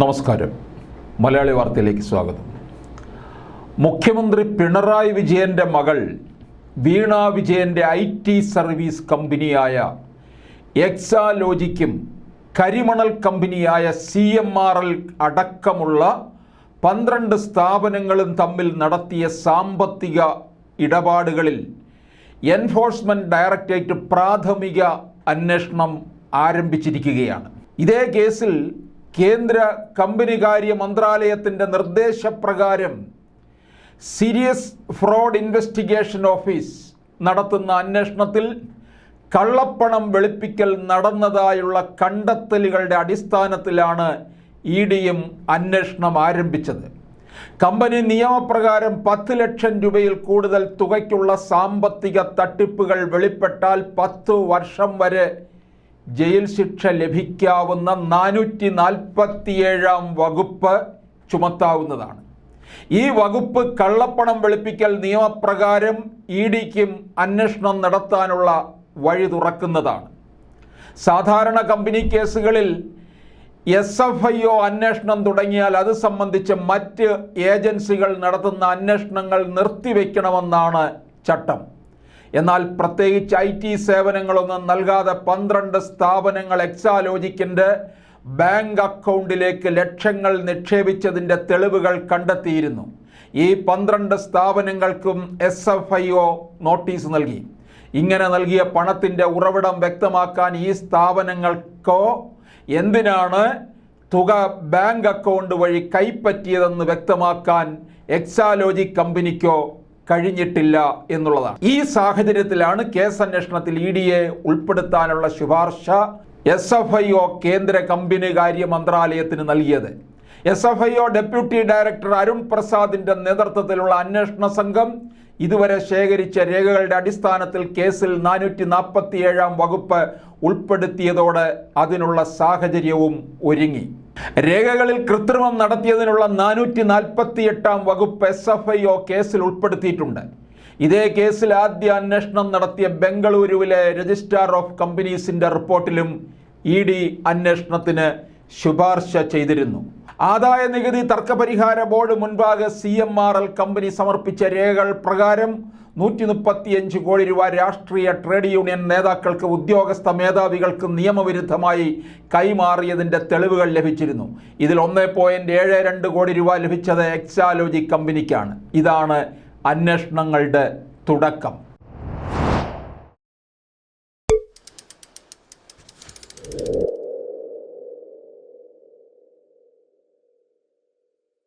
നമസ്കാരം. മലയാളി വാർത്തയിലേക്ക് സ്വാഗതം. മുഖ്യമന്ത്രി പിണറായി വിജയന്റെ മകൾ വീണ വിജയന്റെ ഐ ടി സർവീസ് കമ്പനിയായ എക്സാലോജിക്കും കരിമണൽ കമ്പനിയായ സി എം ആർ എൽ അടക്കമുള്ള പന്ത്രണ്ട് സ്ഥാപനങ്ങളും തമ്മിൽ നടത്തിയ സാമ്പത്തിക ഇടപാടുകളിൽ എൻഫോഴ്സ്മെന്റ് ഡയറക്ടറേറ്റ് പ്രാഥമിക അന്വേഷണം ആരംഭിച്ചിരിക്കുകയാണ്. ഇതേ കേസിൽ കേന്ദ്ര കമ്പനികാര്യ മന്ത്രാലയത്തിന്റെ നിർദ്ദേശപ്രകാരം സീരിയസ് ഫ്രോഡ് ഇൻവെസ്റ്റിഗേഷൻ ഓഫീസ് നടത്തുന്ന അന്വേഷണത്തിൽ കള്ളപ്പണം വെളുപ്പിക്കൽ നടന്നതായുള്ള കണ്ടെത്തലുകളുടെ അടിസ്ഥാനത്തിലാണ് ഇ ഡിയും അന്വേഷണം ആരംഭിച്ചത്. കമ്പനി നിയമപ്രകാരം പത്ത് ലക്ഷം രൂപയിൽ കൂടുതൽ തുകയ്ക്കുള്ള സാമ്പത്തിക തട്ടിപ്പുകൾ വെളിപ്പെട്ടാൽ പത്തു വർഷം വരെ ജയിൽ ശിക്ഷ ലഭിക്കാവുന്ന നാനൂറ്റി നാൽപ്പത്തിയേഴാം വകുപ്പ് ചുമത്താവുന്നതാണ്. ഈ വകുപ്പ് കള്ളപ്പണം വെളുപ്പിക്കൽ നിയമപ്രകാരം ഇ ഡിക്കും അന്വേഷണം നടത്താനുള്ള വഴി തുറക്കുന്നതാണ്. സാധാരണ കമ്പനി കേസുകളിൽ എസ് എഫ് ഐ ഒ അന്വേഷണം തുടങ്ങിയാൽ അത് സംബന്ധിച്ച് മറ്റ് ഏജൻസികൾ നടത്തുന്ന അന്വേഷണങ്ങൾ നിർത്തിവെക്കണമെന്നാണ് ചട്ടം. എന്നാൽ പ്രത്യേകിച്ച് ഐ ടി സേവനങ്ങളൊന്നും നൽകാതെ പന്ത്രണ്ട് സ്ഥാപനങ്ങൾ എക്സാലോജിക്കിന്റെ ബാങ്ക് അക്കൗണ്ടിലേക്ക് ലക്ഷങ്ങൾ നിക്ഷേപിച്ചതിന്റെ തെളിവുകൾ കണ്ടെത്തിയിരുന്നു. ഈ പന്ത്രണ്ട് സ്ഥാപനങ്ങൾക്കും S F I O notice നൽകി. ഇങ്ങനെ നൽകിയ പണത്തിന്റെ ഉറവിടം വ്യക്തമാക്കാൻ ഈ സ്ഥാപനങ്ങൾക്കോ എന്തിനാണ് തുക ബാങ്ക് അക്കൗണ്ട് വഴി കൈപ്പറ്റിയതെന്ന് വ്യക്തമാക്കാൻ എക്സാലോജി കമ്പനിക്കോ കഴിഞ്ഞിട്ടില്ല എന്നുള്ളതാണ്. ഈ സാഹചര്യത്തിലാണ് കേസ് അന്വേഷണത്തിൽ ഇ ഡിയെ ഉൾപ്പെടുത്താനുള്ള ശുപാർശ എസ് എഫ് ഐ ഒ കേന്ദ്ര കമ്പനി കാര്യ മന്ത്രാലയത്തിന് നൽകിയത്. S F I O deputy director Arun പ്രസാദിന്റെ നേതൃത്വത്തിലുള്ള അന്വേഷണ സംഘം ഇതുവരെ ശേഖരിച്ച രേഖകളുടെ അടിസ്ഥാനത്തിൽ കേസിൽ നാനൂറ്റി നാൽപ്പത്തിയേഴാം വകുപ്പ് ഉൾപ്പെടുത്തിയതോടെ അതിനുള്ള സാഹചര്യവും ഒരുങ്ങി. രേഖകളിൽ കൃത്രിമം നടത്തിയതിനുള്ള നാനൂറ്റി നാൽപ്പത്തി എട്ടാം വകുപ്പ് എസ് എഫ് ഐ ഒ കേസിൽ ഉൾപ്പെടുത്തിയിട്ടുണ്ട്. ഇതേ കേസിൽ ആദ്യ അന്വേഷണം നടത്തിയ ബംഗളൂരുവിലെ രജിസ്ട്രാർ ഓഫ് കമ്പനീസിന്റെ റിപ്പോർട്ടിലും ഇ ഡി അന്വേഷണത്തിന് ശുപാർശ ചെയ്തിരുന്നു. ആദായ നികുതി തർക്കപരിഹാര ബോർഡ് മുൻപാകെ C M R L company സമർപ്പിച്ച രേഖകൾ പ്രകാരം നൂറ്റി മുപ്പത്തിയഞ്ച് കോടി രൂപ രാഷ്ട്രീയ ട്രേഡ് യൂണിയൻ നേതാക്കൾക്ക് ഉദ്യോഗസ്ഥ മേധാവികൾക്ക് നിയമവിരുദ്ധമായി കൈമാറിയതിന്റെ തെളിവുകൾ ലഭിച്ചിരുന്നു. ഇതിൽ ഒന്ന് പോയിന്റ് ഏഴ് രണ്ട് കോടി രൂപ ലഭിച്ചത് എക്സാലോജി കമ്പനിക്കാണ്. ഇതാണ് അന്വേഷണങ്ങളുടെ തുടക്കം.